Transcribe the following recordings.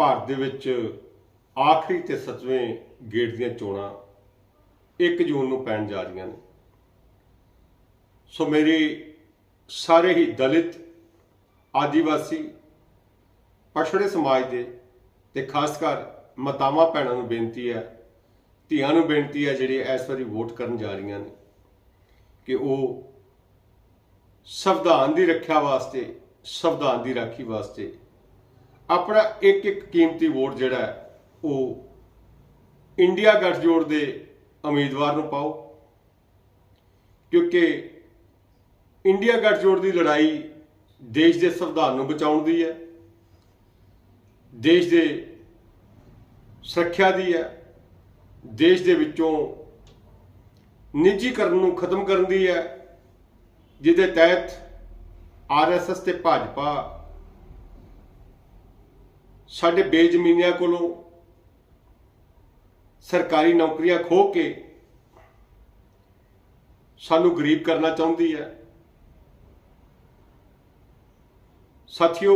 ਭਾਰਤ ਦੇ ਵਿੱਚ ਆਖਰੀ ਤੇ ਸੱਤਵੇਂ ਗੇੜ ਦੀਆਂ ਚੋਣਾਂ 1 ਜੂਨ ਨੂੰ ਪੈਣ ਜਾ ਰਹੀਆਂ ਨੇ। ਸੋ ਮੇਰੀ ਸਾਰੇ ਹੀ ਦਲਿਤ, ਆਦੀਵਾਸੀ, ਪਛੜੇ ਸਮਾਜ ਦੇ ਤੇ ਖਾਸ ਕਰ ਮਾਤਾਵਾਂ ਭੈਣਾਂ ਨੂੰ ਬੇਨਤੀ ਹੈ, ਧੀਆਂ ਨੂੰ ਬੇਨਤੀ ਹੈ ਜਿਹੜੇ ਇਸ ਵਾਰੀ ਵੋਟ ਕਰਨ ਜਾ ਰਹੀਆਂ ਨੇ ਕਿ ਉਹ ਸੰਵਿਧਾਨ ਦੀ ਰੱਖਿਆ ਵਾਸਤੇ, ਸੰਵਿਧਾਨ ਦੀ ਰਾਖੀ ਵਾਸਤੇ ਆਪਣਾ ਇੱਕ ਇੱਕ ਕੀਮਤੀ ਵੋਟ ਜਿਹੜਾ ਉਹ ਇੰਡੀਆ ਗੱਠਜੋੜ ਦੇ ਉਮੀਦਵਾਰ ਨੂੰ ਪਾਓ। ਕਿਉਂਕਿ ਇੰਡੀਆ ਗੱਠਜੋੜ ਦੀ ਲੜਾਈ ਦੇਸ਼ ਦੇ ਸੰਵਿਧਾਨ ਨੂੰ ਬਚਾਉਣ ਦੀ ਹੈ, ਦੇਸ਼ ਦੇ ਸੁਰੱਖਿਆ ਦੀ ਹੈ, ਦੇਸ਼ ਦੇ ਵਿੱਚੋਂ ਨਿੱਜੀਕਰਨ ਨੂੰ ਖਤਮ ਕਰਨ ਦੀ ਹੈ, ਜਿਹਦੇ ਤਹਿਤ ਆਰਐਸਐਸ ਤੇ ਭਾਜਪਾ ਸਾਡੇ ਬੇਜ਼ਮੀਨਿਆਂ ਕੋਲੋਂ ਸਰਕਾਰੀ ਨੌਕਰੀਆਂ ਖੋਹ ਕੇ ਸਾਨੂੰ ਗਰੀਬ ਕਰਨਾ ਚਾਹੁੰਦੀ ਹੈ। ਸਾਥੀਓ,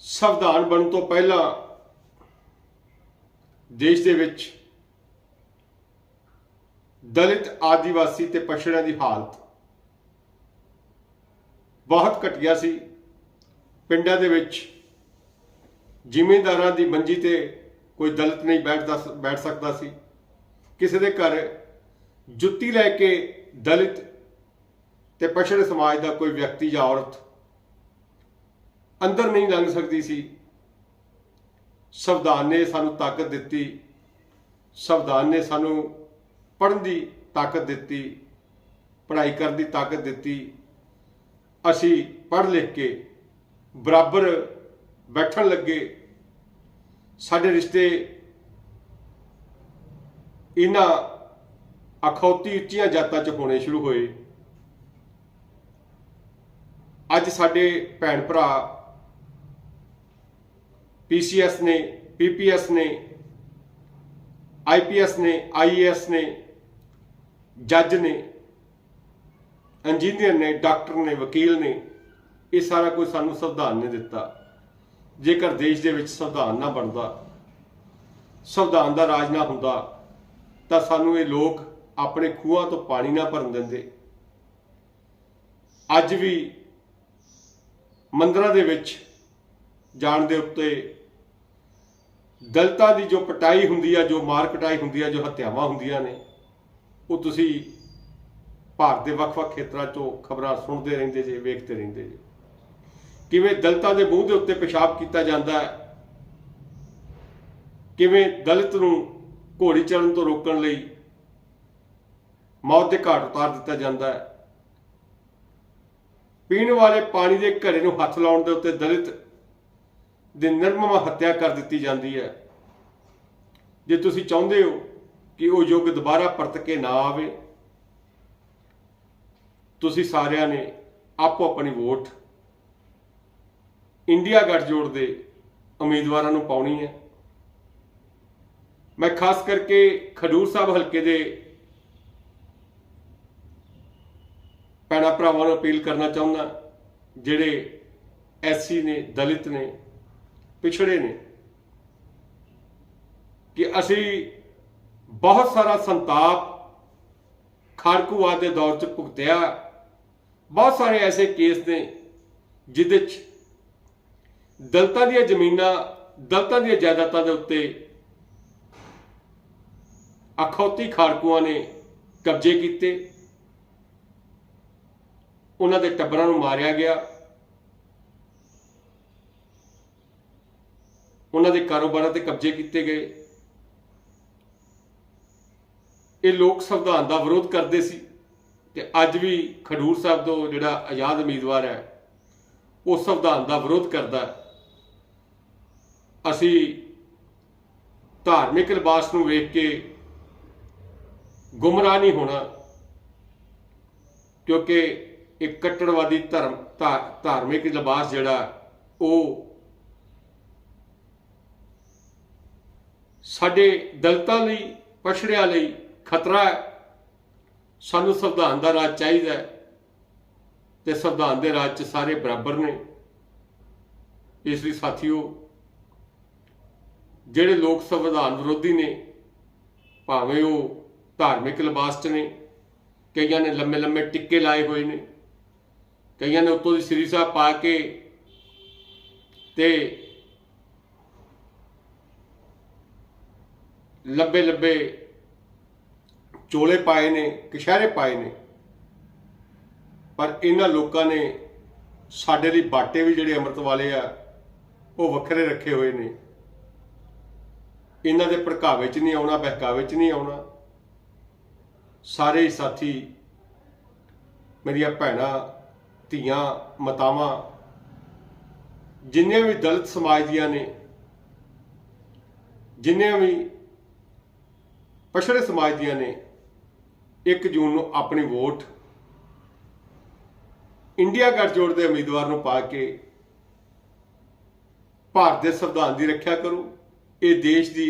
ਸੰਵਿਧਾਨ ਬਣਨ ਤੋਂ ਪਹਿਲਾਂ ਦੇਸ਼ ਦੇ ਵਿੱਚ ਦਲਿਤ ਆਦੀਵਾਸੀ ਤੇ ਪਛੜਿਆਂ ਦੀ ਹਾਲਤ ਬਹੁਤ ਘਟੀਆ ਸੀ। ਪਿੰਡਾਂ ਦੇ ਵਿੱਚ ਜ਼ਿਮੀਂਦਾਰਾਂ ਦੀ ਮੰਜੀ ਤੇ ਕੋਈ ਦਲਿਤ ਨਹੀਂ ਬੈਠਦਾ ਬੈਠ ਸਕਦਾ ਸੀ। ਕਿਸੇ ਦੇ ਘਰ ਜੁੱਤੀ ਲੈ ਕੇ ਦਲਿਤ ਤੇ ਪਛੜੇ ਸਮਾਜ ਦਾ ਕੋਈ ਵਿਅਕਤੀ ਜਾਂ ਔਰਤ ਅੰਦਰ ਨਹੀਂ ਲੰਘ ਸਕਦੀ ਸੀ। ਸੰਵਿਧਾਨ ਨੇ ਸਾਨੂੰ ਤਾਕਤ ਦਿੱਤੀ। ਸੰਵਿਧਾਨ ਨੇ ਸਾਨੂੰ ਪੜ੍ਹਨ ਦੀ ਤਾਕਤ ਦਿੱਤੀ, ਪੜ੍ਹਾਈ ਕਰਨ ਦੀ ਤਾਕਤ ਦਿੱਤੀ। ਅਸੀਂ ਪੜ੍ਹ ਲਿਖ ਕੇ ਬਰਾਬਰ ਬੈਠਣ ਲੱਗੇ, ਸਾਡੇ ਰਿਸ਼ਤੇ ਇਹਨਾਂ ਅਖੌਤੀ ਉੱਚੀਆਂ ਜਾਤਾਂ 'ਚ ਹੋਣੇ ਸ਼ੁਰੂ ਹੋਏ। ਅੱਜ ਸਾਡੇ ਭੈਣ ਭਰਾ ਪੀਸੀਐਸ ਨੇ ਪੀਪੀਐਸ ਨੇ ਆਈਪੀਐਸ ਨੇ ਆਈਏਐਸ ਨੇ, ਜੱਜ ਨੇ, ਇੰਜੀਨੀਅਰ ਨੇ, ਡਾਕਟਰ ਨੇ, ਵਕੀਲ ਨੇ ਇਹ ਸਾਰਾ ਕੁਝ ਸਾਨੂੰ ਸੰਵਿਧਾਨ ਨੇ ਦਿੱਤਾ। ਜੇਕਰ ਦੇਸ਼ ਦੇ ਵਿੱਚ ਸੰਵਿਧਾਨ ਨਾ ਬਣਦਾ, ਸੰਵਿਧਾਨ ਦਾ ਰਾਜ ਨਾ ਹੁੰਦਾ, ਤਾਂ ਸਾਨੂੰ ਇਹ ਲੋਕ ਆਪਣੇ ਖੂਹਾਂ ਤੋਂ ਪਾਣੀ ਨਾ ਭਰਨ ਦਿੰਦੇ। ਅੱਜ ਵੀ ਮੰਦਰਾਂ ਦੇ ਵਿੱਚ ਜਾਣ ਦੇ ਉੱਤੇ ਦਲਤਾਂ ਦੀ ਜੋ ਪਟਾਈ ਹੁੰਦੀ ਆ, ਜੋ ਮਾਰ ਕਟਾਈ ਹੁੰਦੀ ਆ, ਜੋ ਹੱਤਿਆਵਾਂ ਹੁੰਦੀਆਂ ਨੇ, ਉਹ ਤੁਸੀਂ ਭਾਰਤ ਦੇ ਵੱਖ-ਵੱਖ ਖੇਤਰਾਂ 'ਚੋਂ ਖਬਰਾਂ ਸੁਣਦੇ ਰਹਿੰਦੇ ਜੇ, ਵੇਖਦੇ ਰਹਿੰਦੇ ਜੇ। ਕਿਵੇਂ ਦਲਤਾਂ ਦੇ ਮੂੰਹ ਦੇ ਉੱਤੇ ਪਿਸ਼ਾਬ ਕੀਤਾ ਜਾਂਦਾ ਹੈ? ਕਿਵੇਂ ਦਲਿਤ ਨੂੰ ਘੋੜੀ ਚੜਨ ਤੋਂ ਰੋਕਣ ਲਈ ਮੌਤ ਦੇ ਘਾਟ ਉਤਾਰ ਦਿੱਤਾ ਜਾਂਦਾ ਹੈ? ਪੀਣ ਵਾਲੇ ਪਾਣੀ ਦੇ ਘੜੇ ਨੂੰ ਹੱਥ ਲਾਉਣ ਦੇ ਉੱਤੇ ਦਲਿਤ ਦੀ ਨਿਰਮਮ ਹੱਤਿਆ ਕਰ ਦਿੱਤੀ ਜਾਂਦੀ ਹੈ। ਜੇ ਤੁਸੀਂ ਚਾਹੁੰਦੇ ਹੋ ਕਿ ਉਹ ਯੁੱਗ ਦੁਬਾਰਾ ਪਰਤ ਕੇ ਨਾ ਆਵੇ, ਤੁਸੀਂ ਸਾਰਿਆਂ ਨੇ ਆਪੋ ਆਪਣੀ ਵੋਟ ਇੰਡੀਆ ਗੱਠਜੋੜ ਦੇ ਉਮੀਦਵਾਰਾਂ ਨੂੰ ਪਾਉਣੀ ਹੈ। ਮੈਂ ਖਾਸ ਕਰਕੇ ਖਡੂਰ ਸਾਹਿਬ ਹਲਕੇ ਦੇ ਭੈਣਾਂ ਭਰਾਵਾਂ ਨੂੰ ਅਪੀਲ ਕਰਨਾ ਚਾਹੁੰਦਾ ਜਿਹੜੇ ਐਸਸੀ ਨੇ, ਦਲਿਤ ਨੇ, ਪਿਛੜੇ ਨੇ, ਕਿ ਅਸੀਂ ਬਹੁਤ ਸਾਰਾ ਸੰਤਾਪ ਖਾਰਕੂਵਾਦ ਦੇ ਦੌਰ 'ਚ ਭੁਗਤਿਆ। ਬਹੁਤ ਸਾਰੇ ਐਸੇ ਕੇਸ ਨੇ ਜਿਹਦੇ 'ਚ ਦਲਤਾਂ ਦੀਆਂ ਜ਼ਮੀਨਾਂ, ਦਲਤਾਂ ਦੀਆਂ ਜਾਇਦਾਦਾਂ ਦੇ ਉੱਤੇ ਅਖੌਤੀ ਖਾਰਕੂਆਂ ਨੇ ਕਬਜ਼ੇ ਕੀਤੇ। ਉਹਨਾਂ ਦੇ ਟੱਬਰਾਂ ਨੂੰ ਮਾਰਿਆ ਗਿਆ। ਉਹਨਾਂ ਦੇ ਕਾਰੋਬਾਰਾਂ ਤੇ ਕਬਜ਼ੇ ਕੀਤੇ ਗਏ। ਇਹ ਲੋਕ ਸੰਵਿਧਾਨ ਦਾ ਵਿਰੋਧ ਕਰਦੇ ਸੀ ਤੇ ਅੱਜ ਵੀ ਖਡੂਰ ਸਾਹਿਬ ਤੋਂ ਜਿਹੜਾ ਆਜ਼ਾਦ ਉਮੀਦਵਾਰ ਹੈ, ਉਹ ਸੰਵਿਧਾਨ ਦਾ ਵਿਰੋਧ ਕਰਦਾ ਹੈ। ਅਸੀਂ ਧਾਰਮਿਕ ਲਿਬਾਸ ਨੂੰ ਵੇਖ ਕੇ ਗੁੰਮਰਾਹ ਨਹੀਂ ਹੋਣਾ, ਕਿਉਂਕਿ ਇੱਕ ਕੱਟੜਵਾਦੀ ਧਰਮ, ਧਾ- ਧਾਰਮਿਕ ਲਿਬਾਸ ਜਿਹੜਾ, ਉਹ ਸਾਡੇ ਦਲਤਾਂ ਲਈ, ਪਛੜਿਆਂ ਲਈ ਖਤਰਾ ਹੈ। ਸਾਨੂੰ ਸੰਵਿਧਾਨ ਦਾ ਰਾਜ ਚਾਹੀਦਾ ਹੈ ਤੇ ਸੰਵਿਧਾਨ ਦੇ ਰਾਜ 'ਚ ਸਾਰੇ ਬਰਾਬਰ ਨੇ। ਇਸ ਲਈ ਸਾਥੀਓ ਜਿਹੜੇ ਲੋਕ ਸੰਵਿਧਾਨ ਵਿਰੋਧੀ ਨੇ, ਭਾਵੇਂ ਉਹ ਧਾਰਮਿਕ ਲਿਬਾਸ 'ਚ ਨੇ, ਕਈਆਂ ਨੇ ਲੰਮੇ ਲੰਮੇ ਟਿੱਕੇ ਲਾਏ ਹੋਏ ਨੇ, ਕਈਆਂ ਨੇ ਉੱਤੋਂ ਦੀ ਸ੍ਰੀ ਸਾਹਿਬ ਪਾ ਕੇ ਤੇ ਲੱਬੇ ਲੱਬੇ ਚੋਲੇ ਪਾਏ ਨੇ, ਕਸ਼ਹਿਰੇ ਪਾਏ ਨੇ। ਪਰ ਇਹਨਾਂ ਲੋਕਾਂ ਨੇ ਸਾਡੇ ਲਈ ਬਾਟੇ ਵੀ ਜਿਹੜੇ ਅੰਮ੍ਰਿਤ ਵਾਲੇ ਆ, ਉਹ ਵੱਖਰੇ ਰੱਖੇ ਹੋਏ ਨੇ। ਇਹਨਾਂ ਦੇ ਭੜਕਾਵੇ 'ਚ ਨਹੀਂ ਆਉਣਾ, ਬਹਿਕਾਵੇ 'ਚ ਨਹੀਂ ਆਉਣਾ। ਸਾਰੇ ਸਾਥੀ, ਮੇਰੀਆਂ ਭੈਣਾਂ, ਧੀਆਂ, ਮਾਤਾਵਾਂ, ਜਿੰਨੇ ਵੀ ਦਲਿਤ ਸਮਾਜ ਦੀਆਂ ਨੇ, ਜਿੰਨੇ ਵੀ ਪਛੜੇ ਸਮਾਜ ਦੀਆਂ ਨੇ 1 ਜੂਨ ਨੂੰ ਆਪਣੀ ਵੋਟ ਇੰਡੀਆ ਗੱਠਜੋੜ ਦੇ ਉਮੀਦਵਾਰ ਨੂੰ ਪਾ ਕੇ ਭਾਰਤ ਦੇ ਸੰਵਿਧਾਨ ਦੀ ਰੱਖਿਆ ਕਰੋ। ਇਹ ਦੇਸ਼ ਦੀ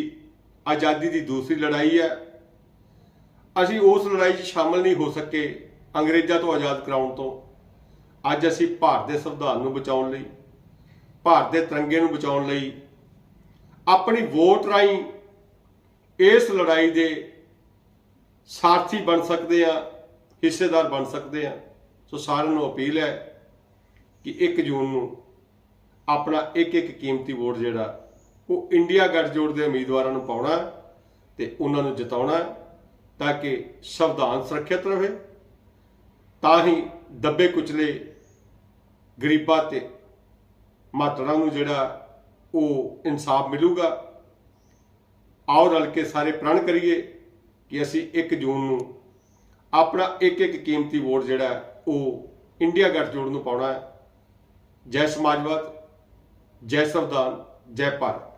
ਆਜ਼ਾਦੀ ਦੀ ਦੂਸਰੀ ਲੜਾਈ ਹੈ। ਅਸੀਂ ਉਸ ਲੜਾਈ 'ਚ ਸ਼ਾਮਲ ਨਹੀਂ ਹੋ ਸਕੇ ਅੰਗਰੇਜ਼ਾਂ ਤੋਂ ਆਜ਼ਾਦ ਕਰਾਉਣ ਤੋਂ। ਅੱਜ ਅਸੀਂ ਭਾਰਤ ਦੇ ਸੰਵਿਧਾਨ ਨੂੰ ਬਚਾਉਣ ਲਈ, ਭਾਰਤ ਦੇ ਤਿਰੰਗੇ ਨੂੰ ਬਚਾਉਣ ਲਈ ਆਪਣੀ ਵੋਟ ਰਾਹੀਂ ਇਸ ਲੜਾਈ ਦੇ ਸਾਰਥੀ ਬਣ ਸਕਦੇ ਆ ਹਿੱਸੇਦਾਰ ਬਣ ਸਕਦੇ ਆ ਸੋ ਸਾਰਿਆਂ ਨੂੰ ਅਪੀਲ ਹੈ ਕਿ 1 ਜੂਨ ਨੂੰ ਆਪਣਾ ਇੱਕ ਇੱਕ ਕੀਮਤੀ ਵੋਟ ਜਿਹੜਾ ਉਹ ਇੰਡੀਆ ਗੱਠਜੋੜ ਦੇ ਉਮੀਦਵਾਰਾਂ ਨੂੰ ਪਾਉਣਾ ਤੇ ਉਹਨਾਂ ਨੂੰ ਜਿਤਾਉਣਾ ਤਾਂ ਕਿ ਸੰਵਿਧਾਨ ਸੁਰੱਖਿਅਤ ਰਹੇ, ਤਾਂ ਹੀ ਦੱਬੇ ਕੁਚਲੇ ਗਰੀਬਾਂ ਤੇ ਮਾਤਰਾ ਨੂੰ ਜਿਹੜਾ ਉਹ ਇਨਸਾਫ ਮਿਲੂਗਾ। ਆਓ ਰਲ ਕੇ ਸਾਰੇ ਪ੍ਰਣ ਕਰੀਏ ਕਿ ਅਸੀਂ 1 ਜੂਨ ਨੂੰ ਆਪਣਾ ਇੱਕ ਇੱਕ ਕੀਮਤੀ ਵੋਟ ਜਿਹੜਾ ਉਹ ਇੰਡੀਆ ਗੱਠਜੋੜ ਨੂੰ ਪਾਉਣਾ ਹੈ। ਜੈ ਸਮਾਜਵਾਦ, ਜੈ ਸੰਵਿਧਾਨ, ਜੈ ਭਾਰਤ।